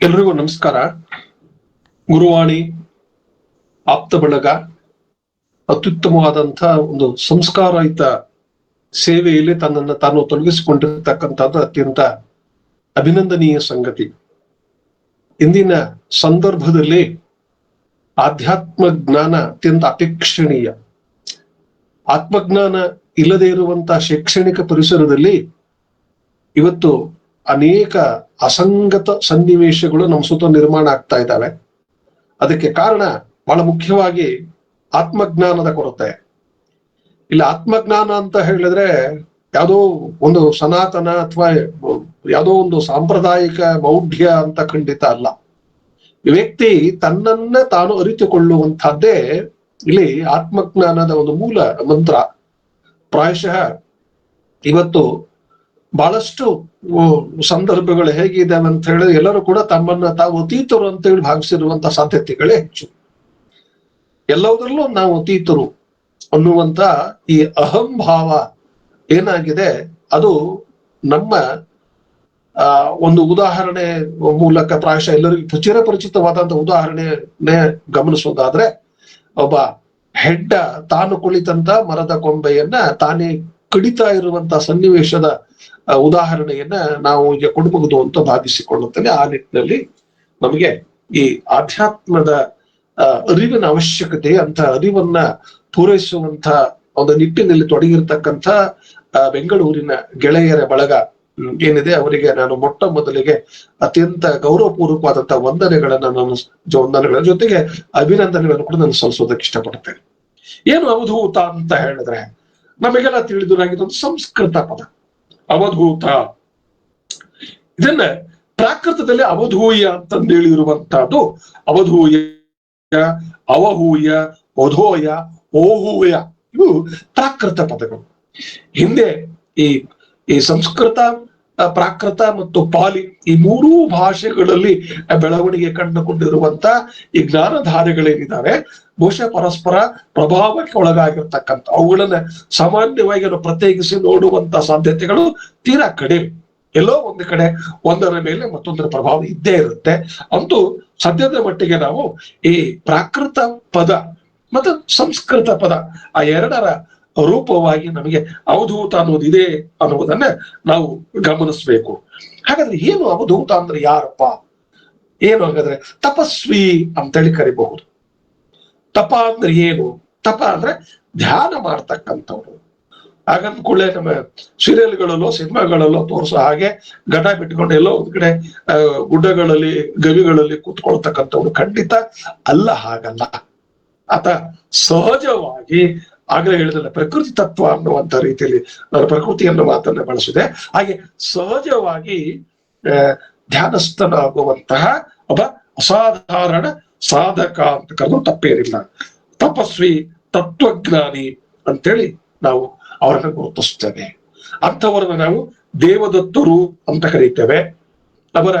ಎಲ್ರಿಗೂ ನಮಸ್ಕಾರ. ಗುರುವಾಣಿ, ಆಪ್ತ ಬಳಗ ಅತ್ಯುತ್ತಮವಾದಂತಹ ಒಂದು ಸಂಸ್ಕಾರಯುತ ಸೇವೆಯಲ್ಲಿ ತನ್ನನ್ನು ತಾನು ತೊಡಗಿಸಿಕೊಂಡಿರ್ತಕ್ಕಂಥದ್ದು ಅತ್ಯಂತ ಅಭಿನಂದನೀಯ ಸಂಗತಿ. ಇಂದಿನ ಸಂದರ್ಭದಲ್ಲಿ ಆಧ್ಯಾತ್ಮ ಜ್ಞಾನ ಅತ್ಯಂತ ಅಪೇಕ್ಷಣೀಯ. ಆತ್ಮಜ್ಞಾನ ಇಲ್ಲದೆ ಇರುವಂತಹ ಶೈಕ್ಷಣಿಕ ಪರಿಸರದಲ್ಲಿ ಇವತ್ತು ಅನೇಕ ಅಸಂಗತ ಸನ್ನಿವೇಶಗಳು ನಮ್ಮ ಸುತ್ತ ನಿರ್ಮಾಣ ಆಗ್ತಾ ಇದ್ದಾವೆ. ಅದಕ್ಕೆ ಕಾರಣ ಬಹಳ ಮುಖ್ಯವಾಗಿ ಆತ್ಮಜ್ಞಾನದ ಕೊರತೆ. ಇಲ್ಲಿ ಆತ್ಮಜ್ಞಾನ ಅಂತ ಹೇಳಿದ್ರೆ ಯಾವುದೋ ಒಂದು ಸನಾತನ ಅಥವಾ ಯಾವುದೋ ಒಂದು ಸಾಂಪ್ರದಾಯಿಕ ಮೌಢ್ಯ ಅಂತ ಖಂಡಿತ ಅಲ್ಲ. ವ್ಯಕ್ತಿ ತನ್ನನ್ನ ತಾನು ಅರಿತುಕೊಳ್ಳುವಂತಹದ್ದೇ ಇಲ್ಲಿ ಆತ್ಮಜ್ಞಾನದ ಒಂದು ಮೂಲ ಮಂತ್ರ. ಪ್ರಾಯಶಃ ಇವತ್ತು ಬಹಳಷ್ಟು ಸಂದರ್ಭಗಳು ಹೇಗಿದ್ದಾವೆ ಅಂತ ಹೇಳಿದ್ರೆ ಎಲ್ಲರೂ ಕೂಡ ತಮ್ಮನ್ನ ತಾವು ಅತೀತರು ಅಂತ ಹೇಳಿ ಭಾವಿಸಿರುವಂತಹ ಸಾಧ್ಯತೆಗಳೇ ಹೆಚ್ಚು. ಎಲ್ಲದರಲ್ಲೂ ನಾವು ಅತೀತರು ಅನ್ನುವಂತ ಈ ಅಹಂಭಾವ ಏನಾಗಿದೆ, ಅದು ನಮ್ಮ, ಆ, ಒಂದು ಉದಾಹರಣೆ ಮೂಲಕ ಪ್ರಾಯಶಃ ಎಲ್ಲರಿಗೂ ಚಿರಪರಿಚಿತವಾದಂತ ಉದಾಹರಣೆನೆ ಗಮನಿಸೋದಾದ್ರೆ ಒಬ್ಬ ಹೆಡ್ಡ ತಾನು ಕುಳಿತಂತ ಮರದ ಕೊಂಬೆಯನ್ನ ತಾನೇ ಕಡಿತಾ ಇರುವಂತ ಸನ್ನಿವೇಶದ ಉದಾಹರಣೆಯನ್ನ ನಾವು ಈಗ ಕೊಡಬಹುದು ಅಂತ ಭಾವಿಸಿಕೊಳ್ಳುತ್ತೇನೆ. ಆ ನಿಟ್ಟಿನಲ್ಲಿ ನಮಗೆ ಈ ಆಧ್ಯಾತ್ಮದ ಅರಿವಿನ ಅವಶ್ಯಕತೆ ಅಂತ, ಅರಿವನ್ನ ಪೂರೈಸುವಂತ ಒಂದು ನಿಟ್ಟಿನಲ್ಲಿ ತೊಡಗಿರ್ತಕ್ಕಂಥ ಬೆಂಗಳೂರಿನ ಗೆಳೆಯರ ಬಳಗ ಏನಿದೆ ಅವರಿಗೆ ನಾನು ಮೊಟ್ಟ ಮೊದಲಿಗೆ ಅತ್ಯಂತ ಗೌರವಪೂರ್ವಕವಾದಂತಹ ವಂದನೆಗಳನ್ನ ನಾನು ವಂದನೆಗಳ ಜೊತೆಗೆ ಅಭಿನಂದನೆಗಳನ್ನು ಕೂಡ ನಾನು ಸಲ್ಲಿಸೋದಕ್ಕೆ ಇಷ್ಟಪಡ್ತೇನೆ ಏನು ಅವಧೂತ ಅಂತ ಹೇಳಿದ್ರೆ? ನಮಗೆಲ್ಲ ತಿಳಿದುರಾಗಿದ್ದು ಸಂಸ್ಕೃತ ಪದ, ಅವಧೂತ. ಇದನ್ನ ಪ್ರಾಕೃತದಲ್ಲಿ ಅವಧೂಯ ಅಂತಂದು ಹೇಳಿರುವಂತಹದ್ದು. ಅವಧೂಯ, ಅವಹೂಯ ಒಧೋಯ ಓಹೂಯ, ಇವು ಪ್ರಾಕೃತ ಪದಗಳು. ಹಿಂದೆ ಈ ಈ ಸಂಸ್ಕೃತ ಪ್ರಾಕೃತ ಮತ್ತು ಪಾಲಿ ಈ ಮೂರೂ ಭಾಷೆಗಳಲ್ಲಿ ಬೆಳವಣಿಗೆ ಕಂಡುಕೊಂಡಿರುವಂತ ಈ ಜ್ಞಾನಧಾರೆಗಳೇನಿದ್ದಾವೆ ಬಹುಶಃ ಪರಸ್ಪರ ಪ್ರಭಾವಕ್ಕೆ ಒಳಗಾಗಿರ್ತಕ್ಕಂಥ, ಅವುಗಳನ್ನ ಸಾಮಾನ್ಯವಾಗಿ ಪ್ರತ್ಯೇಕಿಸಿ ನೋಡುವಂತ ಸಾಧ್ಯತೆಗಳು ತೀರಾ ಕಡಿಮೆ. ಎಲ್ಲೋ ಒಂದು ಕಡೆ ಒಂದರ ಮೇಲೆ ಮತ್ತೊಂದರ ಪ್ರಭಾವ ಇದ್ದೇ ಇರುತ್ತೆ. ಅಂತೂ ಸದ್ಯದ ಮಟ್ಟಿಗೆ ನಾವು ಈ ಪ್ರಾಕೃತ ಪದ ಮತ್ತು ಸಂಸ್ಕೃತ ಪದ, ಆ ಎರಡರ ರೂಪವಾಗಿ ನಮಗೆ ಅವಧೂತ ಅನ್ನೋದಿದೆ ಅನ್ನುವುದನ್ನ ನಾವು ಗಮನಿಸ್ಬೇಕು. ಹಾಗಾದ್ರೆ ಏನು ಅವಧೂತ ಅಂದ್ರೆ ಯಾರಪ್ಪ? ಏನು ಹಾಗಾದ್ರೆ ತಪಸ್ವಿ ಅಂತೇಳಿ ಕರಿಬಹುದು. ತಪ ಅಂದ್ರೆ ಏನು? ತಪ ಅಂದ್ರೆ ಧ್ಯಾನ ಮಾಡ್ತಕ್ಕಂಥವ್ರು. ಹಾಗಂದ ಕೂಡಲೇ ನಮ್ಮ ಸೀರಿಯಲ್ಗಳಲ್ಲೋ, ಸಿನಿಮಾಗಳಲ್ಲೋ ತೋರಿಸೋ ಹಾಗೆ ಗಡ ಬಿಟ್ಕೊಂಡು ಎಲ್ಲೋ ಒಂದ್ ಕಡೆ ಗುಡ್ಡಗಳಲ್ಲಿ, ಗವಿಗಳಲ್ಲಿ ಕೂತ್ಕೊಳ್ತಕ್ಕಂಥವ್ರು ಖಂಡಿತ ಅಲ್ಲ ಹಾಗಲ್ಲ. ಆತ ಸಹಜವಾಗಿ ಆಗ್ಲೇ ಹೇಳಿದ್ರೆ ಪ್ರಕೃತಿ ತತ್ವ ಅನ್ನುವಂತ ರೀತಿಯಲ್ಲಿ ನಾನು ಪ್ರಕೃತಿ ಅನ್ನೋ ಮಾತನ್ನ ಬಳಸಿದೆ. ಹಾಗೆ ಸಹಜವಾಗಿ ಧ್ಯಾನಸ್ಥನಾಗುವಂತಹ ಒಬ್ಬ ಅಸಾಧಾರಣ ಸಾಧಕ ಅಂತ ಕರೆದು ತಪ್ಪೇನಿಲ್ಲ. ತಪಸ್ವಿ, ತತ್ವಜ್ಞಾನಿ ಅಂತೇಳಿ ನಾವು ಅವರನ್ನು ಗುರುತಿಸ್ತೇವೆ ಅಂಥವರನ್ನು ನಾವು ದೇವದತ್ತರು ಅಂತ ಕರೀತೇವೆ. ಅವರ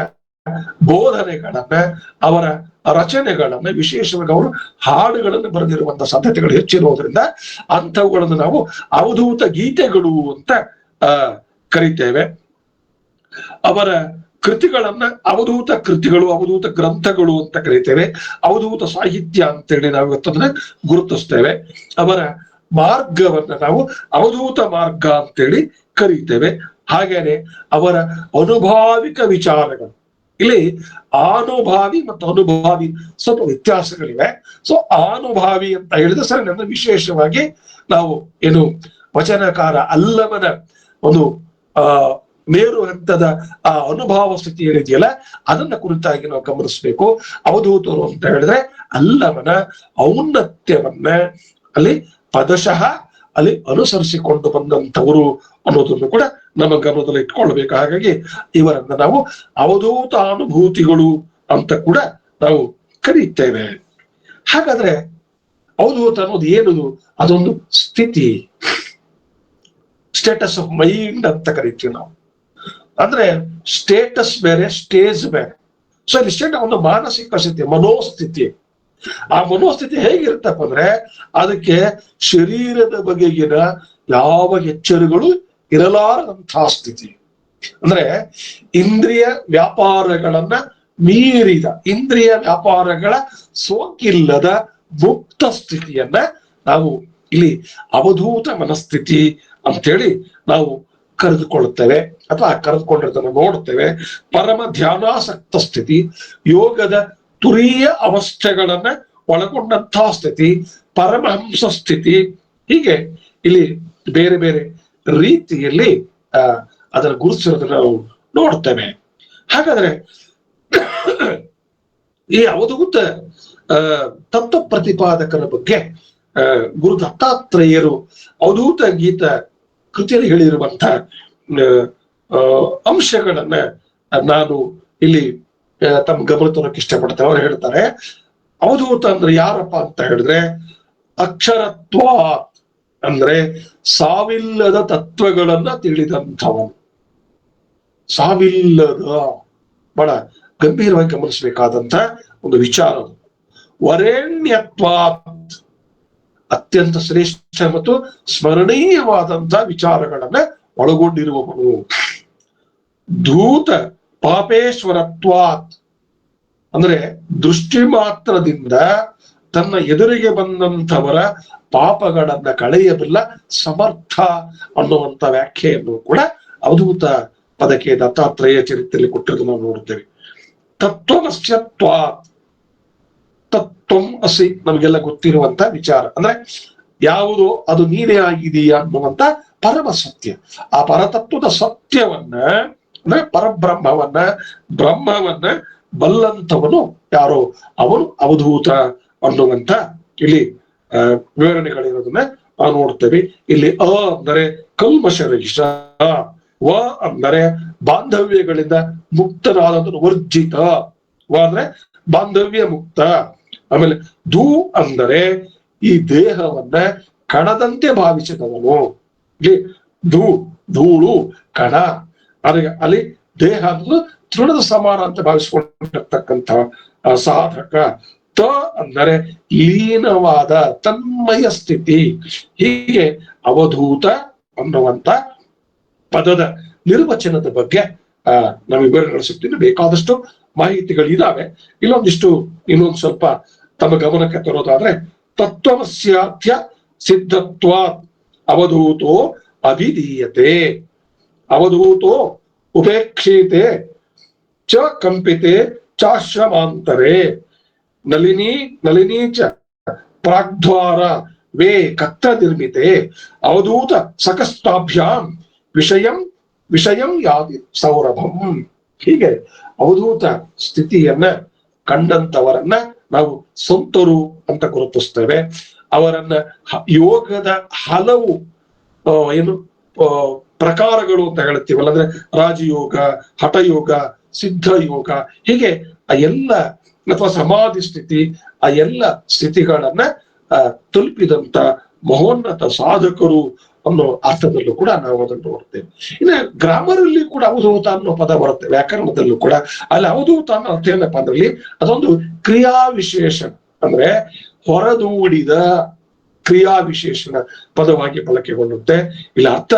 ಬೋಧನೆಗಳನ್ನ, ಅವರ ರಚನೆಗಳನ್ನ ವಿಶೇಷವಾಗಿ ಅವರು ಹಾಡುಗಳನ್ನು ಬರೆದಿರುವಂತಹ ಸಾಧ್ಯತೆಗಳು ಹೆಚ್ಚಿರುವುದರಿಂದ ಅಂಥವುಗಳನ್ನು ನಾವು ಅವಧೂತ ಗೀತೆಗಳು ಅಂತ ಕರಿತೇವೆ. ಅವರ ಕೃತಿಗಳನ್ನ ಅವಧೂತ ಕೃತಿಗಳು, ಅವಧೂತ ಗ್ರಂಥಗಳು ಅಂತ ಕರಿತೇವೆ. ಅವಧೂತ ಸಾಹಿತ್ಯ ಅಂತೇಳಿ ನಾವು ಇವತ್ತದನ್ನ ಗುರುತಿಸ್ತೇವೆ. ಅವರ ಮಾರ್ಗವನ್ನ ನಾವು ಅವಧೂತ ಮಾರ್ಗ ಅಂತೇಳಿ ಕರೀತೇವೆ. ಹಾಗೇನೆ ಅವರ ಅನುಭಾವಿಕ ವಿಚಾರಗಳು. ಇಲ್ಲಿ ಆನುಭಾವಿ ಮತ್ತು ಅನುಭಾವಿ ಸ್ವಲ್ಪ ವ್ಯತ್ಯಾಸಗಳಿವೆ. ಸೊ ಆನುಭಾವಿ ಅಂತ ಹೇಳಿದ್ರೆ ಸರ್, ನನ್ನ ವಿಶೇಷವಾಗಿ ನಾವು ಏನು ವಚನಕಾರ ಅಲ್ಲವನ ಒಂದು, ಆ, ಮೇರು ಹಂತದ, ಆ, ಅನುಭವ ಸ್ಥಿತಿ ಏನಿದೆಯಲ್ಲ, ಅದನ್ನ ಕುರಿತಾಗಿ ನಾವು ಗಮನಿಸ್ಬೇಕು. ಅವಧೂತರು ಅಂತ ಹೇಳಿದ್ರೆ ಅಲ್ಲವನ ಔನ್ನತ್ಯವನ್ನ ಅಲ್ಲಿ ಪದಶಃ ಅಲ್ಲಿ ಅನುಸರಿಸಿಕೊಂಡು ಬಂದಂಥವರು ಅನ್ನೋದನ್ನು ಕೂಡ ನಮ್ಮ ಗಮನದಲ್ಲಿ ಇಟ್ಕೊಳ್ಬೇಕು. ಹಾಗಾಗಿ ಇವರನ್ನ ನಾವು ಅವಧೂತ ಅನುಭೂತಿಗಳು ಅಂತ ಕೂಡ ನಾವು ಕರೀತೇವೆ. ಹಾಗಾದ್ರೆ ಅವಧೂತ ಅನ್ನೋದು ಏನು ಅದೊಂದು ಸ್ಥಿತಿ. ಸ್ಟೇಟಸ್ ಆಫ್ ಮೈಂಡ್ ಅಂತ ಕರಿತೀವಿ ನಾವು. ಅಂದ್ರೆ ಸ್ಟೇಟಸ್ ಬೇರೆ ಸ್ಟೇಜ್ ಬೇರೆ. ಸೊ ಇಲ್ಲಿ ಸ್ಟೇಟ್ ಒಂದು ಮಾನಸಿಕ ಸ್ಥಿತಿ, ಮನೋಸ್ಥಿತಿ. ಆ ಮನೋಸ್ಥಿತಿ ಹೇಗಿರುತ್ತಪ್ಪ ಅಂದ್ರೆ ಅದಕ್ಕೆ ಶರೀರದ ಬಗೆಗಿನ ಯಾವ ಎಚ್ಚರಗಳು ಇರಲಾರದಂತಹ ಸ್ಥಿತಿ ಅಂದ್ರೆ ಇಂದ್ರಿಯ ವ್ಯಾಪಾರಗಳನ್ನ ಮೀರಿದ, ಇಂದ್ರಿಯ ವ್ಯಾಪಾರಗಳ ಸೋಂಕಿಲ್ಲದ ಮುಕ್ತ ಸ್ಥಿತಿಯನ್ನ ನಾವು ಇಲ್ಲಿ ಅವಧೂತ ಮನಸ್ಥಿತಿ ಅಂತೇಳಿ ನಾವು ಕರೆದುಕೊಳ್ಳುತ್ತೇವೆ. ಅಥವಾ ಕರೆದುಕೊಂಡಿರೋದನ್ನು ನೋಡುತ್ತೇವೆ. ಪರಮ ಧ್ಯಾನಾಸಕ್ತ ಸ್ಥಿತಿ, ಯೋಗದ ತುರಿಯ ಅವಸ್ಥೆಗಳನ್ನ ಒಳಗೊಂಡಂತಹ ಸ್ಥಿತಿ, ಪರಮಹಂಸ ಸ್ಥಿತಿ. ಹೀಗೆ ಇಲ್ಲಿ ಬೇರೆ ಬೇರೆ ರೀತಿಯಲ್ಲಿ ಅದರ ಗುರುತಿಸಿರೋದನ್ನ ನಾವು ನೋಡ್ತೇವೆ. ಹಾಗಾದ್ರೆ, ಈ ಅವಧೂತ ತತ್ವ ಪ್ರತಿಪಾದಕರ ಬಗ್ಗೆ ಗುರು ದತ್ತಾತ್ರೇಯರು ಅವಧೂತ ಗೀತ ಕೃತಿಯಲ್ಲಿ ಹೇಳಿರುವಂತ ಅಂಶಗಳನ್ನ ನಾನು ಇಲ್ಲಿ ತಮ್ಮ ಗಮನ ತೋರಕ್ಕೆ ಇಷ್ಟಪಡ್ತೇವೆ ಅವ್ರು ಹೇಳ್ತಾರೆ, ಅವಧೂತ ಅಂದ್ರೆ ಯಾರಪ್ಪ ಅಂತ ಹೇಳಿದ್ರೆ, ಅಕ್ಷರತ್ವ ಅಂದ್ರೆ ಸಾವಿಲ್ಲದ ತತ್ವಗಳನ್ನ ತಿಳಿದಂಥವನು. ಸಾವಿಲ್ಲದ, ಬಹಳ ಗಂಭೀರವಾಗಿ ಗಮನಿಸಬೇಕಾದಂತ ಒಂದು ವಿಚಾರ ವರೇಣ್ಯತ್ವಾತ್ ಅತ್ಯಂತ ಶ್ರೇಷ್ಠ ಮತ್ತು ಸ್ಮರಣೀಯವಾದಂತ ವಿಚಾರಗಳನ್ನ ಒಳಗೊಂಡಿರುವವನು. ಧೂತ ಪಾಪೇಶ್ವರತ್ವಾತ್ ಅಂದ್ರೆ ದೃಷ್ಟಿ ಮಾತ್ರದಿಂದ ತನ್ನ ಎದುರಿಗೆ ಬಂದಂಥವರ ಪಾಪಗಳನ್ನ ಕಳೆಯಬಲ್ಲ, ಸಮರ್ಥ ಅನ್ನುವಂತ ವ್ಯಾಖ್ಯೆಯನ್ನು ಕೂಡ ಅವಧೂತ ಪದಕ್ಕೆ ದತ್ತಾತ್ರೇಯ ಚರಿತ್ರೆಯಲ್ಲಿ ಕೊಟ್ಟಿರೋದು ನಾವು ನೋಡುತ್ತೇವೆ. ತತ್ವಮಸ್ಯತ್ವ ತತ್ವಂ ಅಸಿ ನಮಗೆಲ್ಲ ಗೊತ್ತಿರುವಂತ ವಿಚಾರ. ಅಂದ್ರೆ ಯಾವುದು, ಅದು ನೀನೇ ಆಗಿದೆಯಾ ಅನ್ನುವಂತ ಪರಮ ಸತ್ಯ. ಆ ಪರತತ್ವದ ಸತ್ಯವನ್ನ, ಅಂದ್ರೆ ಪರಬ್ರಹ್ಮವನ್ನ, ಬ್ರಹ್ಮವನ್ನ ಬಲ್ಲಂತವನು ಯಾರೋ? ಅವನು ಅವಧೂತ. ಅನ್ನುವಂತ ಇಲ್ಲಿ ವಿವರಣೆಗಳಿರೋದನ್ನ ನಾವು ನೋಡ್ತೇವೆ. ಇಲ್ಲಿ ಅ ಅಂದರೆ ಕಲ್ಮಶರಹಿತ ವ ಅಂದರೆ ಬಾಂಧವ್ಯಗಳಿಂದ ಮುಕ್ತನಾದಂತ ವರ್ಜಿತ. ವ ಅಂದ್ರೆ ಬಾಂಧವ್ಯ ಮುಕ್ತ. ಆಮೇಲೆ ಧೂ ಅಂದರೆ ಈ ದೇಹವನ್ನ ಕಣದಂತೆ ಭಾವಿಸಿದವನು. ಧೂ, ಧೂಳು, ಕಣ. ಅದಕ್ಕೆ ಅಲ್ಲಿ ದೇಹ ಅನ್ನೋದು ತೃಣದ ಸಮಾನ ಅಂತ ಭಾವಿಸಿಕೊಂಡಿರ್ತಕ್ಕಂಥ ಸಾಧಕ. ತ ಅಂದರೆ ಲೀನವಾದ ತನ್ಮಯ ಸ್ಥಿತಿ. ಹೀಗೆ ಅವಧೂತ ಅನ್ನುವಂತ ಪದದ ನಿರ್ವಚನದ ಬಗ್ಗೆ, ಆ ನಾವು ವಿವರಗಳು ಸಿಗ್ತೀನಿ. ಬೇಕಾದಷ್ಟು ಮಾಹಿತಿಗಳು ಇದಾವೆ ಇಲ್ಲೊಂದಿಷ್ಟು ಇನ್ನೊಂದು ಸ್ವಲ್ಪ ತಮ್ಮ ಗಮನಕ್ಕೆ ತರೋದಾದ್ರೆ ತತ್ವಸ್ಯಾತ್ಯ ಸಿದ್ಧತ್ವ ಅವಧೂತೋ ಅಭಿಧೀಯತೆ ಅವಧೂತೋ ಉಪೇಕ್ಷಿತೆ ಚ ಕಂಪಿತೆ ಚಾಶ್ರಮಾಂತರೆ. ನಲಿನಿ ನಲಿನಿ ಚ ಪ್ರಾಗ್ದ್ವಾರ ವೇ ಕತ್ತ ನಿರ್ಮಿತೆ ಅವಧೂತ ಸಕಸ್ತಾಭ್ಯಾಂ ವಿಷಯಂ ವಿಷಯಂ ಯಾದಿ ಸೌರಭಂ. ಹೀಗೆ ಅವಧೂತ ಸ್ಥಿತಿಯನ್ನ ಕಂಡಂತವರನ್ನ ನಾವು ಸಂತರು ಅಂತ ಗುರುತಿಸ್ತೇವೆ. ಅವರನ್ನ ಯೋಗದ ಹಲವು ಏನು ಪ್ರಕಾರಗಳು ಅಂತ ಹೇಳ್ತೀವಲ್ಲ ಅಂದ್ರೆ ರಾಜಯೋಗ, ಹಠಯೋಗ ಸಿದ್ಧ ಯೋಗ ಹೀಗೆ ಆ ಎಲ್ಲ ಅಥವಾ ಸಮಾಧಿ ಸ್ಥಿತಿ, ಆ ಎಲ್ಲ ಸ್ಥಿತಿಗಳನ್ನ ತಲುಪಿದಂತ ಮಹೋನ್ನತ ಸಾಧಕರು ಅನ್ನೋ ಅರ್ಥದಲ್ಲೂ ಕೂಡ ನಾವು ಅದನ್ನು ನೋಡ್ತೇವೆ. ಇನ್ನು ಗ್ರಾಮರ್ ಅಲ್ಲಿ ಕೂಡ ಅವಧೂತ ಅನ್ನೋ ಪದ ಬರುತ್ತೆ, ವ್ಯಾಕರಣದಲ್ಲೂ ಕೂಡ. ಅಲ್ಲಿ ಅವಧೂತ ಅನ್ನೋ ಅರ್ಥ ಏನಪ್ಪ ಅಂದ್ರಲ್ಲಿ, ಅದೊಂದು ಕ್ರಿಯಾ ವಿಶೇಷಣ ಅಂದ್ರೆ ಹೊರದೂಡಿದ ಕ್ರಿಯಾ ವಿಶೇಷಣ ಪದವಾಗಿ ಬಳಕೆಗೊಳ್ಳುತ್ತೆ. ಇಲ್ಲ ಅರ್ಥ,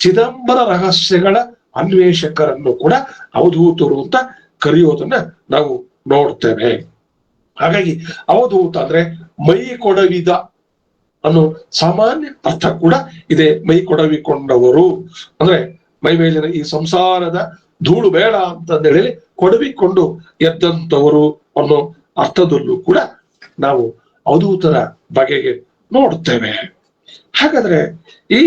ಚಿದಂಬರ ರಹಸ್ಯಗಳ ಅನ್ವೇಷಕರನ್ನು ಕೂಡ ಅವಧೂತರು ಅಂತ ಕರೆಯೋದನ್ನ ನಾವು ನೋಡ್ತೇವೆ ಹಾಗಾಗಿ ಅವಧೂತ ಅಂದ್ರೆ ಮೈ ಕೊಡವಿದ ಅನ್ನೋ ಸಾಮಾನ್ಯ ಅರ್ಥ ಕೂಡ ಇದೆ. ಮೈ ಕೊಡವಿಕೊಂಡವರು. ಅಂದ್ರೆ ಮೈ ಮೇಲಿನ ಈ ಸಂಸಾರದ ಧೂಳು ಬೇಡ ಅಂತ ಹೇಳಿ ಕೊಡವಿಕೊಂಡು ಎದ್ದಂಥವರು ಅನ್ನೋ ಅರ್ಥದಲ್ಲೂ ಕೂಡ ನಾವು ಅವಧೂತರ ಬಗೆಗೆ ನೋಡ್ತೇವೆ. ಹಾಗಾದ್ರೆ ಈ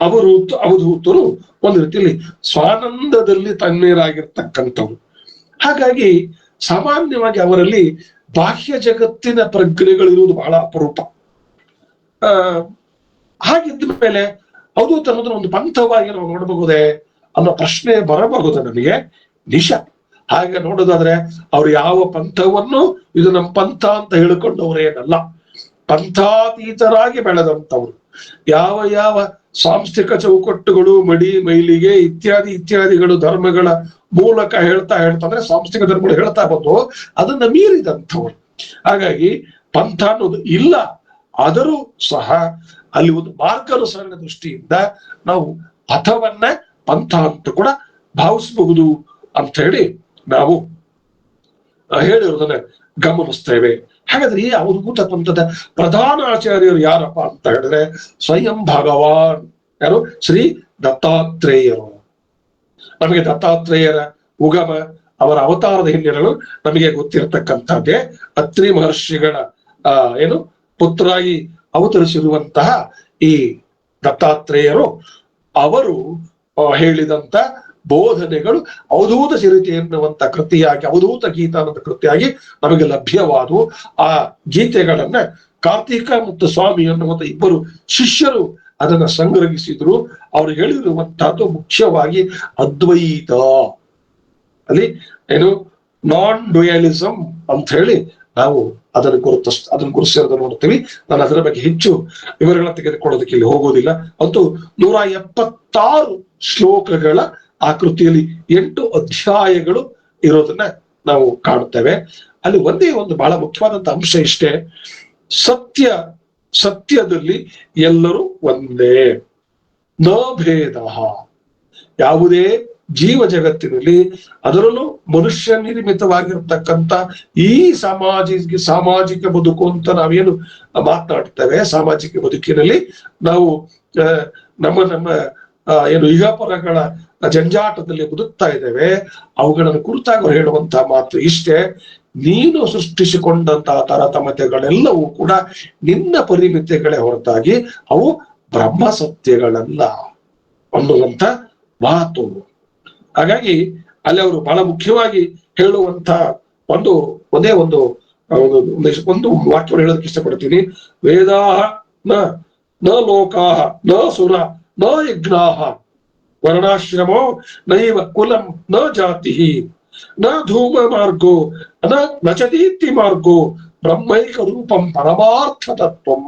ಅವರು ಅವಧೂತರು ಒಂದು ರೀತಿಯಲ್ಲಿ ಸ್ವಾನಂದದಲ್ಲಿ ತಣ್ಣೀರಾಗಿರ್ತಕ್ಕಂಥವ್ರು. ಹಾಗಾಗಿ ಸಾಮಾನ್ಯವಾಗಿ ಅವರಲ್ಲಿ ಬಾಹ್ಯ ಜಗತ್ತಿನ ಪ್ರಜ್ಞೆಗಳಿರುವುದು ಬಹಳ ಅಪರೂಪ. ಆ, ಹಾಗಿದ್ದ ಮೇಲೆ ಅದು ತನ್ನದನ್ನು ಒಂದು ಪಂಥವಾಗಿ ನಾವು ನೋಡಬಹುದೇ ಅನ್ನೋ ಪ್ರಶ್ನೆ ಬರಬಹುದು ನಮಗೆ ನಿಶ ಹಾಗೆ ನೋಡೋದಾದ್ರೆ ಅವ್ರು ಯಾವ ಪಂಥವನ್ನು ಇದು ನಮ್ಮ ಪಂಥ ಅಂತ ಹೇಳಿಕೊಂಡವರೇನಲ್ಲ ಪಂಥಾತೀತರಾಗಿ ಬೆಳೆದಂಥವ್ರು. ಯಾವ ಯಾವ ಸಾಂಸ್ಥಿಕ ಚೌಕಟ್ಟುಗಳು, ಮಡಿ, ಮೈಲಿಗೆ ಇತ್ಯಾದಿ ಇತ್ಯಾದಿಗಳು, ಧರ್ಮಗಳ ಮೂಲಕ ಹೇಳ್ತಾ ಹೇಳ್ತಾ ಅಂದ್ರೆ ಸಾಂಸ್ಥಿಕ ಧರ್ಮಗಳು ಹೇಳ್ತಾ ಬಂದು ಅದನ್ನ ಮೀರಿದಂಥವ್ರು. ಹಾಗಾಗಿ ಪಂಥ ಅನ್ನೋದು ಇಲ್ಲ, ಆದರೂ ಸಹ ಅಲ್ಲಿ ಒಂದು ಮಾರ್ಗಾನುಸರಣೆ ದೃಷ್ಟಿಯಿಂದ ನಾವು ಪಥವನ್ನ ಪಂಥ ಅಂತ ಕೂಡ ಭಾವಿಸಬಹುದು ಅಂತ ಹೇಳಿ ನಾವು ಹೇಳಿರೋದನ್ನ ಗಮನಿಸ್ತೇವೆ. ಹಾಗಾದ್ರೆ ಈ ಅವಧೂತ ಪಂಥದ ಪ್ರಧಾನ ಆಚಾರ್ಯರು ಯಾರಪ್ಪ ಅಂತ ಹೇಳಿದ್ರೆ ಸ್ವಯಂ ಭಗವಾನ್. ಯಾರು? ಶ್ರೀ ದತ್ತಾತ್ರೇಯರು. ನಮಗೆ ದತ್ತಾತ್ರೇಯರ ಉಗಮ ಅವರ ಅವತಾರದ ಹಿನ್ನೆಲೆಗಳು ನಮಗೆ ಗೊತ್ತಿರತಕ್ಕಂಥದ್ದೇ ಅತ್ರಿ ಮಹರ್ಷಿಗಳ, ಆ, ಏನು ಪುತ್ರಾಗಿ ಅವತರಿಸಿರುವಂತಹ ಈ ದತ್ತಾತ್ರೇಯರು. ಅವರು ಹೇಳಿದಂತ ಬೋಧನೆಗಳು ಅವಧೂತ ಚರಿತೆ ಎನ್ನುವಂತ ಕೃತಿಯಾಗಿ, ಅವಧೂತ ಗೀತ ಅನ್ನೋ ಕೃತಿಯಾಗಿ ನಮಗೆ ಲಭ್ಯವಾದವು. ಆ ಗೀತೆಗಳನ್ನ ಕಾರ್ತಿಕ ಮತ್ತು ಸ್ವಾಮಿ ಅನ್ನುವಂತ ಇಬ್ಬರು ಶಿಷ್ಯರು ಅದನ್ನ ಸಂಗ್ರಹಿಸಿದ್ರು. ಅವರು ಹೇಳಿರುವಂತಹದ್ದು ಮುಖ್ಯವಾಗಿ ಅದ್ವೈತ. ಅಲ್ಲಿ ಏನು ನಾನ್ ಡುಯಾಲಿಸಂ ಅಂತ ಹೇಳಿ ನಾವು ಅದನ್ನು ಗುರುತ ಅದನ್ನು ಗುರುಸಿರೋದನ್ನ ನೋಡ್ತೀವಿ. ನಾನು ಅದರ ಬಗ್ಗೆ ಹೆಚ್ಚು ವಿವರಗಳನ್ನ ತೆಗೆದುಕೊಳ್ಳೋದಕ್ಕೆ ಇಲ್ಲಿ ಹೋಗೋದಿಲ್ಲ. ಅಂತೂ ನೂರ ಎಪ್ಪತ್ತಾರು ಶ್ಲೋಕಗಳ ಆಕೃತಿಯಲ್ಲಿ ಎಂಟು ಅಧ್ಯಾಯಗಳು ಇರೋದನ್ನ ನಾವು ಕಾಣುತ್ತೇವೆ. ಅಲ್ಲಿ ಒಂದೇ ಒಂದು ಬಹಳ ಮುಖ್ಯವಾದಂತ ಅಂಶ ಇಷ್ಟೇ. ಸತ್ಯ ಸತ್ಯದಲ್ಲಿ ಎಲ್ಲರೂ ಒಂದೇ. ನ ಭೇದ. ಯಾವುದೇ ಜೀವ ಜಗತ್ತಿನಲ್ಲಿ ಅದರಲ್ಲೂ ಮನುಷ್ಯ ನಿರ್ಮಿತವಾಗಿರ್ತಕ್ಕಂಥ ಈ ಸಮಾಜ ಸಾಮಾಜಿಕ ಬದುಕು ಅಂತ ನಾವೇನು ಮಾತನಾಡ್ತೇವೆ. ಸಾಮಾಜಿಕ ಬದುಕಿನಲ್ಲಿ ನಾವು ನಮ್ಮ ನಮ್ಮ ಏನು ಯುಗಪರಗಳ ಜಂಜಾಟದಲ್ಲಿ ಬದುಕ್ತಾ ಇದ್ದೇವೆ. ಅವುಗಳನ್ನು ಕುರಿತಾಗಿ ಹೇಳುವಂತಹ ಮಾತು ಇಷ್ಟೇ. ನೀನು ಸೃಷ್ಟಿಸಿಕೊಂಡಂತಹ ತಾರತಮ್ಯತೆಗಳೆಲ್ಲವೂ ಕೂಡ ನಿನ್ನ ಪರಿಮಿತಿಗಳೇ ಹೊರತಾಗಿ ಅವು ಬ್ರಹ್ಮ ಸತ್ಯಗಳಲ್ಲ ಅನ್ನುವಂತ ಮಾತು. ಹಾಗಾಗಿ ಅಲ್ಲಿ ಅವರು ಬಹಳ ಮುಖ್ಯವಾಗಿ ಹೇಳುವಂತ ಒಂದು, ಒಂದೇ ಒಂದು ಒಂದು ವಾಕ್ಯವನ್ನು ಹೇಳೋದಕ್ಕೆ ಇಷ್ಟಪಡ್ತೀನಿ. ವೇದಾಹ ನ ನ ಲೋಕಾಹ, ನ ಸುರ, ನ ಯಜ್ಞಾಹ. ವರ್ಣಾಶ್ರಮೋ ನೈವ ಕುಲಂ ನ ಜಾತಿ ನ ಧೂಮ ಮಾರ್ಗೋ, ನ ನಚದೀತಿ ಮಾರ್ಗೋ, ಬ್ರಹ್ಮೈಕ ರೂಪಂ ಪರಮಾರ್ಥ ತತ್ವಂ.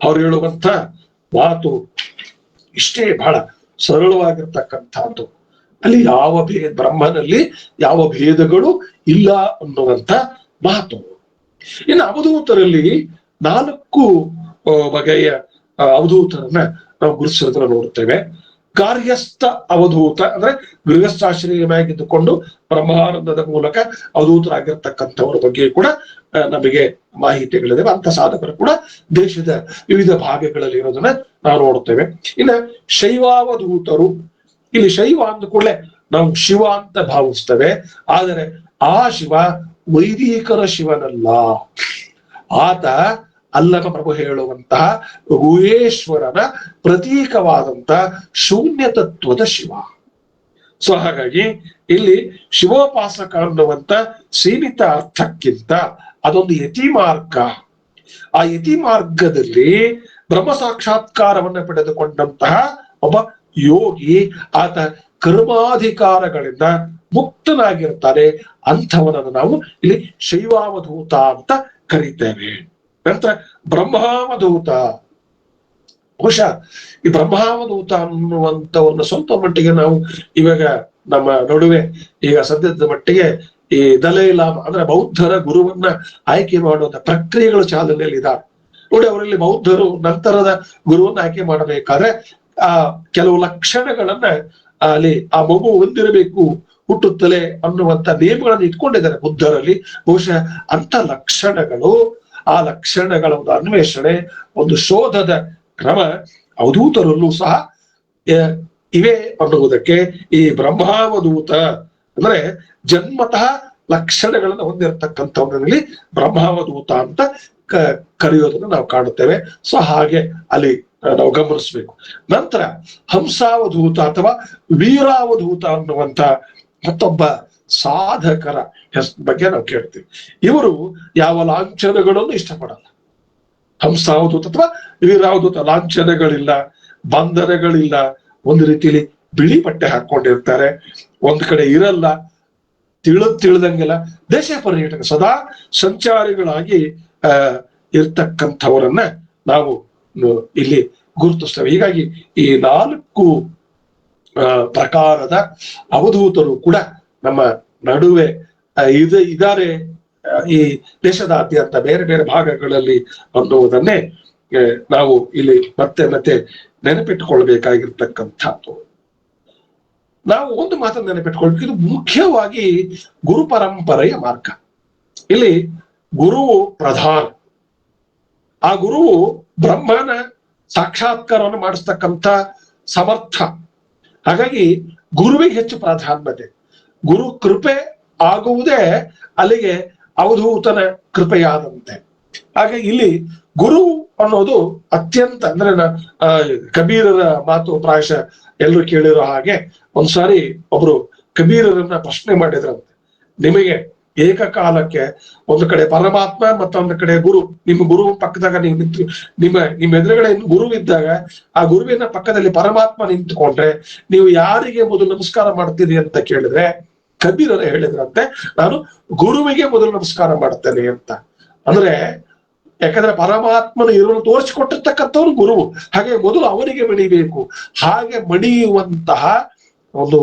ಅವ್ರು ಹೇಳುವಂತ ಮಾತು ಇಷ್ಟೇ ಬಹಳ ಸರಳವಾಗಿರ್ತಕ್ಕಂಥದ್ದು. ಅಲ್ಲಿ ಯಾವ ಭೇದ, ಬ್ರಹ್ಮನಲ್ಲಿ ಯಾವ ಭೇದಗಳು ಇಲ್ಲ ಅನ್ನುವಂತ ಮಾತು. ಇನ್ನು ಅವಧೂತರಲ್ಲಿ ನಾಲ್ಕು ಬಗೆಯ ಅವಧೂತರನ್ನ ನಾವು ಗುರುತಿಸೋದನ್ನ ನೋಡುತ್ತೇವೆ ಕಾರ್ಯಸ್ಥ ಅವಧೂತ ಅಂದ್ರೆ ಗೃಹಸ್ಥಾಶ್ರಯವಾಗಿದ್ದುಕೊಂಡು ಬ್ರಹ್ಮಾನಂದದ ಮೂಲಕ ಅವಧೂತರಾಗಿರ್ತಕ್ಕಂಥವರ ಬಗ್ಗೆ ಕೂಡ ನಮಗೆ ಮಾಹಿತಿಗಳಿದೆ. ಅಂತ ಸಾಧಕರು ಕೂಡ ದೇಶದ ವಿವಿಧ ಭಾಗಗಳಲ್ಲಿ ಇರೋದನ್ನ ನಾವು ನೋಡುತ್ತೇವೆ. ಇನ್ನ ಶೈವಾವಧೂತರು, ಇಲ್ಲಿ ಶೈವ ಅಂದ ಕೂಡಲೇ ನಾವು ಶಿವ ಅಂತ ಭಾವಿಸ್ತೇವೆ. ಆದರೆ ಆ ಶಿವ ವೈದಿಕರ ಶಿವನಲ್ಲ. ಆತ ಅಲ್ಲಮ ಪ್ರಭು ಹೇಳುವಂತಹ ಗುಹೇಶ್ವರನ ಪ್ರತೀಕವಾದಂತಹ ಶೂನ್ಯ ತತ್ವದ ಶಿವ. ಸೊ ಹಾಗಾಗಿ ಇಲ್ಲಿ ಶಿವೋಪಾಸಕ ಅನ್ನುವಂತ ಸೀಮಿತ ಅರ್ಥಕ್ಕಿಂತ ಅದೊಂದು ಯತಿ ಮಾರ್ಗ ಆ ಯತಿ ಮಾರ್ಗದಲ್ಲಿ ಬ್ರಹ್ಮ ಸಾಕ್ಷಾತ್ಕಾರವನ್ನು ಪಡೆದುಕೊಂಡಂತಹ ಒಬ್ಬ ಯೋಗಿ ಆತ ಕರ್ಮಾಧಿಕಾರಗಳಿಂದ ಮುಕ್ತನಾಗಿರ್ತಾರೆ. ಅಂಥವನನ್ನು ನಾವು ಇಲ್ಲಿ ಶೈವಾವಧೂತ ಅಂತ ಕರೀತೇವೆ. ನಂತರ ಬ್ರಹ್ಮಾವಧೂತ. ಬಹುಶಃ ಈ ಬ್ರಹ್ಮಾವಧೂತ ಅನ್ನುವಂಥವನ್ನ ಸ್ವಲ್ಪ ಮಟ್ಟಿಗೆ ನಾವು ಇವಾಗ ನಮ್ಮ ನಡುವೆ ಈಗ ಸದ್ಯದ ಮಟ್ಟಿಗೆ ಈ ದಲೈ ಲಾಮ ಅಂದ್ರೆ ಬೌದ್ಧರ ಗುರುವನ್ನ ಆಯ್ಕೆ ಮಾಡುವಂತ ಪ್ರಕ್ರಿಯೆಗಳು ಚಾಲನೆಯಲ್ಲಿ ಇದಾವೆ ನೋಡಿ, ಅವರಲ್ಲಿ ಬೌದ್ಧರು ನಂತರದ ಗುರುವನ್ನ ಆಯ್ಕೆ ಮಾಡಬೇಕಾದ್ರೆ ಆ ಕೆಲವು ಲಕ್ಷಣಗಳನ್ನ ಅಲ್ಲಿ ಆ ಮಗು ಹೊಂದಿರಬೇಕು, ಹುಟ್ಟುತ್ತಲೇ ಅನ್ನುವಂತ ನಿಯಮಗಳನ್ನು ಇಟ್ಕೊಂಡಿದ್ದಾರೆ ಬುದ್ಧರಲ್ಲಿ. ಬಹುಶಃ ಅಂತ ಲಕ್ಷಣಗಳು ಆ ಲಕ್ಷಣಗಳ ಒಂದು ಅನ್ವೇಷಣೆ, ಒಂದು ಶೋಧದ ಕ್ರಮ ಅವಧೂತರಲ್ಲೂ ಸಹ ಇವೆ ಅನ್ನುವುದಕ್ಕೆ ಈ ಬ್ರಹ್ಮಾವಧೂತ ಅಂದ್ರೆ ಜನ್ಮತಃ ಲಕ್ಷಣಗಳನ್ನು ಹೊಂದಿರತಕ್ಕಂಥವರಲ್ಲಿ ಬ್ರಹ್ಮಾವಧೂತ ಅಂತ ಕ- ಕರೆಯೋದನ್ನು ನಾವು ಕಾಣುತ್ತೇವೆ. ಸೊ, ಹಾಗೆ ಅಲ್ಲಿ ನಾವು ಗಮನಿಸ್ಬೇಕು. ನಂತರ ಹಂಸಾವಧೂತ ಅಥವಾ ವೀರಾವಧೂತ ಅನ್ನುವಂತ ಮತ್ತೊಬ್ಬ ಸಾಧಕರ ಹೆಸ್, ಬಗ್ಗೆ ನಾವು ಕೇಳ್ತೀವಿ. ಇವರು ಯಾವ ಲಾಂಛನಗಳನ್ನು ಇಷ್ಟಪಡಲ್ಲ. ಹಂಸಾವಧೂತ ಅಥವಾ ವೀರಾವಧೂತ, ಲಾಂಛನಗಳಿಲ್ಲ, ಬಂಧನಗಳಿಲ್ಲ, ಒಂದು ರೀತಿಯಲ್ಲಿ ಬಿಳಿ ಬಟ್ಟೆ ಹಾಕೊಂಡಿರ್ತಾರೆ, ಒಂದ್ ಕಡೆ ಇರಲ್ಲ, ತಿಳಿದ್ ತಿಳಿದಂಗೆಲ್ಲ ದೇಶ ಪರ್ಯಟಕ ಸದಾ ಸಂಚಾರಿಗಳಾಗಿ, ಆ, ಇರ್ತಕ್ಕಂಥವರನ್ನ ನಾವು ಇಲ್ಲಿ ಗುರುತಿಸ್ತೇವೆ. ಹೀಗಾಗಿ ಈ ನಾಲ್ಕು ಪ್ರಕಾರದ ಅವಧೂತರು ಕೂಡ ನಮ್ಮ ನಡುವೆ ಇದು ಇದೆ ಇದ್ದಾರೆ ಈ ದೇಶದಾದ್ಯಂತ ಬೇರೆ ಬೇರೆ ಭಾಗಗಳಲ್ಲಿ ಅನ್ನುವುದನ್ನೇ ನಾವು ಇಲ್ಲಿ ಮತ್ತೆ ಮತ್ತೆ ನೆನಪಿಟ್ಟುಕೊಳ್ಬೇಕಾಗಿರ್ತಕ್ಕಂಥದ್ದು. ನಾವು ಒಂದು ಮಾತನ್ನು ನೆನಪಿಟ್ಕೊಳ್ಬೇಕು ಇದು ಮುಖ್ಯವಾಗಿ ಗುರು ಪರಂಪರೆಯ ಮಾರ್ಗ. ಇಲ್ಲಿ ಗುರುವು ಪ್ರಧಾನ. ಆ ಗುರುವು ಬ್ರಹ್ಮನ ಸಾಕ್ಷಾತ್ಕಾರವನ್ನು ಮಾಡಿಸ್ತಕ್ಕಂಥ ಸಮರ್ಥ. ಹಾಗಾಗಿ ಗುರುವಿಗೆ ಹೆಚ್ಚು ಪ್ರಾಧಾನ್ಯತೆ. ಗುರು ಕೃಪೆ ಆಗುವುದೇ ಅಲ್ಲಿಗೆ ಅವಧೂತನ ಕೃಪೆಯಾದಂತೆ. ಹಾಗೆ ಇಲ್ಲಿ ಗುರು ಅನ್ನೋದು ಅತ್ಯಂತ ಅಂದ್ರೆ ಕಬೀರರ ಮಾತು ಪ್ರಾಯಶ ಎಲ್ಲರೂ ಕೇಳಿರೋ ಹಾಗೆ ಒಂದ್ಸಾರಿ ಒಬ್ರು ಕಬೀರರನ್ನ ಪ್ರಶ್ನೆ ಮಾಡಿದ್ರಂತೆ. ನಿಮಗೆ ಏಕಕಾಲಕ್ಕೆ ಒಂದು ಕಡೆ ಪರಮಾತ್ಮ, ಮತ್ತೊಂದು ಕಡೆ ಗುರು. ನಿಮ್ಮ ಗುರು ಪಕ್ಕದಾಗ ನೀವು ನಿಂತು, ನಿಮ್ಮ ನಿಮ್ಮ ಎದುರುಗಡೆ ಗುರು ಇದ್ದಾಗ ಆ ಗುರುವಿನ ಪಕ್ಕದಲ್ಲಿ ಪರಮಾತ್ಮ ನಿಂತುಕೊಂಡ್ರೆ ನೀವು ಯಾರಿಗೆ ಮೊದಲು ನಮಸ್ಕಾರ ಮಾಡ್ತೀರಿ ಅಂತ ಕೇಳಿದ್ರೆ ಕಬೀರರು ಹೇಳಿದ್ರಂತೆ, ನಾನು ಗುರುವಿಗೆ ಮೊದಲು ನಮಸ್ಕಾರ ಮಾಡ್ತೇನೆ ಅಂತ. ಅಂದ್ರೆ ಯಾಕಂದ್ರೆ ಪರಮಾತ್ಮನ ಇರುವನ್ನು ತೋರಿಸಿಕೊಟ್ಟಿರ್ತಕ್ಕಂಥವ್ರು ಗುರು ಹಾಗೆ ಮೊದಲು ಅವರಿಗೆ ಮಣಿಬೇಕು. ಹಾಗೆ ಮಣಿಯುವಂತಹ ಒಂದು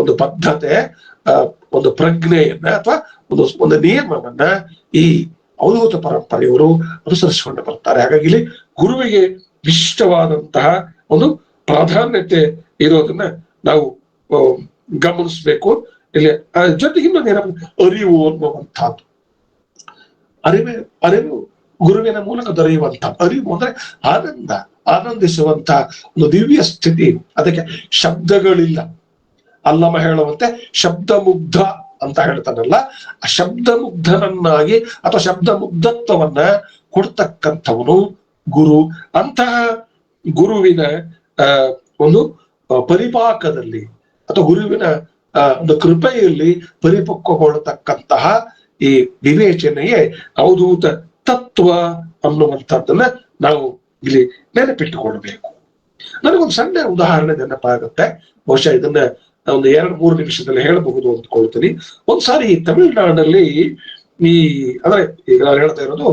ಒಂದು ಪದ್ಧತೆ ಒಂದು ಪ್ರಜ್ಞೆಯನ್ನ ಅಥವಾ ಒಂದು ಒಂದು ನಿಯಮವನ್ನ ಈ ಅವಧೂತ ಪರಂಪರೆಯವರು ಅನುಸರಿಸಿಕೊಂಡು ಬರ್ತಾರೆ. ಹಾಗಾಗಿ ಇಲ್ಲಿ ಗುರುವಿಗೆ ವಿಶಿಷ್ಟವಾದಂತಹ ಒಂದು ಪ್ರಾಧಾನ್ಯತೆ ಇರೋದನ್ನ ನಾವು ಗಮನಿಸ್ಬೇಕು. ಇಲ್ಲಿ ಜೊತೆಗೆ ಇನ್ನೊಂದು ಏನಪ್ಪ ಅರಿವು ಅನ್ನುವಂಥದ್ದು. ಅರಿವೆ, ಅರಿವು ಗುರುವಿನ ಮೂಲಕ ದೊರೆಯುವಂತ ಅರಿವು ಅಂದ್ರೆ ಆನಂದ ಆನಂದಿಸುವಂತಹ ಒಂದು ದಿವ್ಯ ಸ್ಥಿತಿ. ಅದಕ್ಕೆ ಶಬ್ದಗಳಿಲ್ಲ. ಅಲ್ಲಮ ಹೇಳುವಂತೆ ಶಬ್ದ ಮುಗ್ಧ ಅಂತ ಹೇಳ್ತಾನಲ್ಲ, ಆ ಅಥವಾ ಶಬ್ದ ಮುಗ್ಧತ್ವವನ್ನ ಕೊಡ್ತಕ್ಕಂಥವನು ಗುರು. ಅಂತಹ ಗುರುವಿನ ಒಂದು ಪರಿಪಾಕದಲ್ಲಿ ಅಥವಾ ಗುರುವಿನ ಒಂದು ಕೃಪೆಯಲ್ಲಿ ಪರಿಪಕ್ವಗೊಳ್ಳತಕ್ಕಂತಹ ಈ ವಿವೇಚನೆಯೇ ಅವಧೂತ ತತ್ವ ಅನ್ನುವಂಥದ್ದನ್ನ ನಾವು ಇಲ್ಲಿ ನೆನಪಿಟ್ಟುಕೊಳ್ಬೇಕು ನನಗೊಂದು ಸಣ್ಣ ಉದಾಹರಣೆ ನೆನಪಾಗುತ್ತೆ. ಬಹುಶಃ ಇದನ್ನ ಒಂದು ಎರಡು ಮೂರು ನಿಮಿಷದಲ್ಲಿ ಹೇಳಬಹುದು ಅಂದ್ಕೊಳ್ತೀನಿ. ಒಂದ್ಸಾರಿ ತಮಿಳುನಾಡಲ್ಲಿ ಈ, ಅಂದ್ರೆ ಈಗ ನಾನು ಹೇಳ್ತಾ ಇರೋದು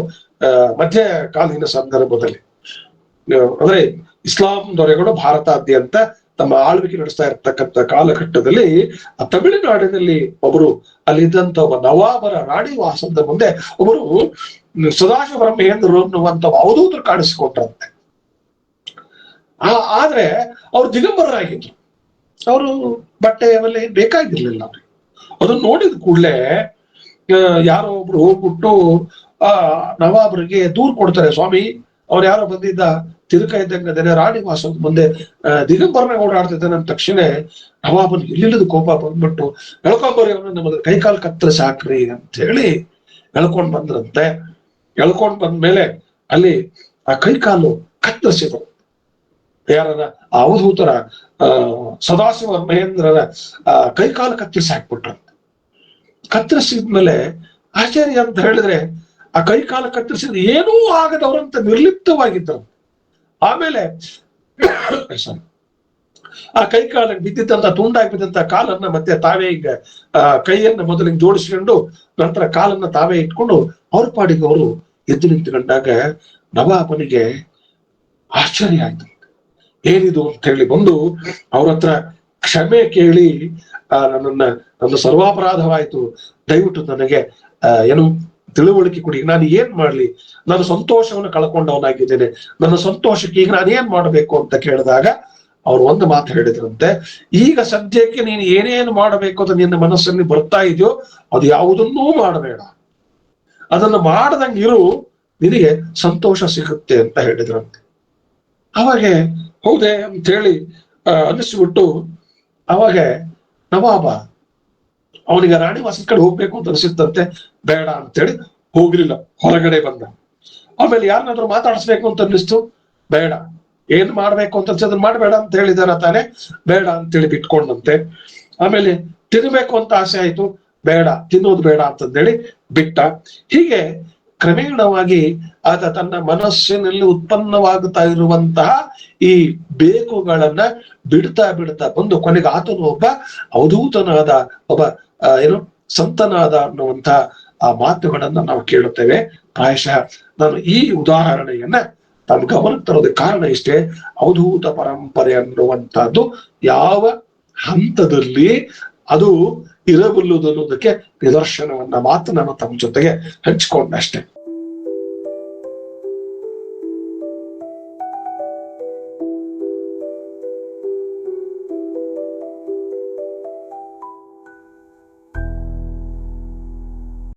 ಮಧ್ಯ ಮಧ್ಯಕಾಲೀನ ಸಂದರ್ಭದಲ್ಲಿ. ಅಂದ್ರೆ ಇಸ್ಲಾಂ ದೊರೆಗಳು ಭಾರತಾದ್ಯಂತ ತಮ್ಮ ಆಳ್ವಿಕೆ ನಡೆಸ್ತಾ ಇರ್ತಕ್ಕಂಥ ಕಾಲಘಟ್ಟದಲ್ಲಿ ಆ ತಮಿಳುನಾಡಿನಲ್ಲಿ ಒಬ್ಬರು ಅಲ್ಲಿದ್ದಂತ ಒಬ್ಬ ನವಾಬರ ರಾಣಿ ವಾಸದ ಮುಂದೆ ಒಬ್ಬರು ಸದಾಶಿವ ಬ್ರಹ್ಮೇಂದ್ರರು ಅನ್ನುವಂತ ಅವಧೂತರು ಕಾಣಿಸಿಕೊಂಡ್ರಂತೆ. ಆ, ಆದ್ರೆ ಅವ್ರು ದಿಗಂಬರರಾಗಿದ್ರು. ಅವರು ಬಟ್ಟೆ ಅವೆಲ್ಲ ಏನ್ ಬೇಕಾಗಿರ್ಲಿಲ್ಲ ಅವ್ರಿಗೆ. ಅದನ್ನ ನೋಡಿದ ಕೂಡಲೇ ಯಾರೋ ಒಬ್ರು ಹೋಗ್ಬಿಟ್ಟು, ಆ, ನವಾಬ್ರಿಗೆ ದೂರ್ ಕೊಡ್ತಾರೆ, ಸ್ವಾಮಿ, ಅವ್ರು ಯಾರೋ ಬಂದಿದ್ದ, ತಿರುಕ ಇದ್ದಂಗೆ ರಾಣಿ ವಾಸದ ಮುಂದೆ ದಿಗಂಬರನ ಓಡಾಡ್ತಿದ್ದಾನೆ ಅಂದ ತಕ್ಷಣ ನವಾಬನ್ ಇಲ್ಲಿಲ್ಲದ ಕೋಪ ಬಂದ್ಬಿಟ್ಟು ಎಳ್ಕೊಂಬರಿ ಅವನು ನಮ್ಮ ಕೈಕಾಲು ಕತ್ತರಿಸಿ ಸಾಕ್ರಿ ಅಂತ ಹೇಳಿ ಎಳ್ಕೊಂಡ್ ಬಂದ್ರಂತೆ. ಎಳ್ಕೊಂಡ್ ಬಂದ್ಮೇಲೆ ಅಲ್ಲಿ ಆ ಕೈಕಾಲು ಕತ್ತರಿಸಿದ್ರು. ಯಾರನ್ನ ಆ ಅವಧೂತರ ಸದಾಶಿವ ಮಹೇಂದ್ರರ ಕೈಕಾಲು ಕತ್ತರಿಸಿ ಹಾಕ್ಬಿಟ್ರಂತೆ ಕತ್ತರಿಸಿದ್ಮೇಲೆ ಆಶ್ಚರ್ಯ ಅಂತ ಹೇಳಿದ್ರೆ ಆ ಕೈಕಾಲು ಕತ್ತರಿಸಿದ್ರೆ ಏನೂ ಆಗದವರಂತ ನಿರ್ಲಿಪ್ತವಾಗಿದ್ದರು ಆಮೇಲೆ. ಆ ಕೈ ಕಾಲಕ್ಕೆ ಬಿದ್ದಿದ್ದಂತ, ತುಂಡಾಗಿ ಬಿದ್ದಂತ ಕಾಲನ್ನ ಮತ್ತೆ ತಾವೇ ಈಗ ಕೈಯನ್ನ ಮೊದಲಿಗೆ ಜೋಡಿಸ್ಕೊಂಡು ನಂತರ ಕಾಲನ್ನ ತಾವೇ ಇಟ್ಕೊಂಡು ಅವ್ರ ಪಾಡಿಗೆ ಅವರು ಎದ್ದು ನಿಂತ್ಕೊಂಡಾಗ ನವಾಬನಿಗೆ ಆಶ್ಚರ್ಯ ಆಯ್ತು. ಏನಿದು ಅಂತ ಹೇಳಿ ಬಂದು ಅವ್ರ ಹತ್ರ ಕ್ಷಮೆ ಕೇಳಿ, ಆ, ನನ್ನನ್ನ, ನನ್ನ ಸರ್ವಾಪರಾಧವಾಯ್ತು. ದಯವಿಟ್ಟು ನನಗೆ ಏನು ತಿಳುವಳಿಕೆ ಕೊಡಿ. ನಾನು ಏನ್ ಮಾಡ್ಲಿ? ನಾನು ಸಂತೋಷವನ್ನು ಕಳ್ಕೊಂಡವನಾಗಿದ್ದೇನೆ. ನನ್ನ ಸಂತೋಷಕ್ಕೆ ಈಗ ನಾನು ಏನ್ ಮಾಡಬೇಕು ಅಂತ ಕೇಳಿದಾಗ ಅವ್ರು ಒಂದು ಮಾತು ಹೇಳಿದ್ರಂತೆ, ಈಗ ಸದ್ಯಕ್ಕೆ ನೀನು ಏನೇನು ಮಾಡಬೇಕು ಅಂತ ನಿನ್ನ ಮನಸ್ಸಲ್ಲಿ ಬರ್ತಾ ಇದೆಯೋ, ಅದು ಯಾವುದನ್ನೂ ಮಾಡಬೇಡ. ಅದನ್ನು ಮಾಡದಂಗೆ ಇರು ನಿನಗೆ ಸಂತೋಷ ಸಿಗುತ್ತೆ ಅಂತ ಹೇಳಿದ್ರಂತೆ. ಅವಾಗೆ ಹೌದೇ, ಅಂತ ಹೇಳಿ ಅನ್ನಿಸ್ಬಿಟ್ಟು ಅವಾಗ ನವಾಬ ಅವನಿಗೆ ರಾಣಿ ವಾಸದ ಕಡೆ ಹೋಗ್ಬೇಕು ಅಂತ ಅನಿಸುತ್ತಂತೆ ಬೇಡ ಅಂತೇಳಿ ಹೋಗ್ಲಿಲ್ಲ, ಹೊರಗಡೆ ಬಂದ. ಆಮೇಲೆ ಯಾರನ್ನಾದ್ರೂ ಮಾತಾಡಿಸ್ಬೇಕು ಅಂತ ಅನ್ನಿಸ್ತು, ಬೇಡ. ಏನ್ ಮಾಡ್ಬೇಕು ಅಂತ ಅನ್ಸಿ ಮಾಡಬೇಡ ಅಂತ ಹೇಳಿದಾರ ತಾನೆ, ಬೇಡ ಅಂತೇಳಿ ಬಿಟ್ಕೊಂಡಂತೆ. ಆಮೇಲೆ ತಿನ್ಬೇಕು ಅಂತ ಆಸೆ ಆಯ್ತು, ಬೇಡ, ತಿನ್ನೋದು ಬೇಡ ಅಂತಂದೇಳಿ ಬಿಟ್ಟ. ಹೀಗೆ ಕ್ರಮೇಣವಾಗಿ ಆತ ತನ್ನ ಮನಸ್ಸಿನಲ್ಲಿ ಉತ್ಪನ್ನವಾಗುತ್ತಾ ಇರುವಂತಹ ಈ ಬೇಕುಗಳನ್ನ ಬಿಡ್ತಾ ಬಿಡ್ತಾ ಬಂದು ಕೊನೆಗೆ ಆತನು ಒಬ್ಬ ಅವಧೂತನಾದ, ಒಬ್ಬ ಏನು ಸಂತನಾದ ಅನ್ನುವಂತಹ ಆ ಮಾತುಗಳನ್ನ ನಾವು ಕೇಳುತ್ತೇವೆ. ಪ್ರಾಯಶಃ ನಾನು ಈ ಉದಾಹರಣೆಯನ್ನ ತಮ್ಮ ಗಮನಕ್ಕೆ ತರೋದಕ್ಕೆ ಕಾರಣ ಇಷ್ಟೇ, ಅವಧೂತ ಪರಂಪರೆ ಅನ್ನುವಂತಹದ್ದು ಯಾವ ಹಂತದಲ್ಲಿ ಅದು ಇರಬಲ್ಲುದು ಅನ್ನೋದಕ್ಕೆ ನಿದರ್ಶನವನ್ನ ಮಾತ್ರ ನಾನು ತಮ್ಮ ಜೊತೆಗೆ ಹಂಚಿಕೊಂಡಷ್ಟೇ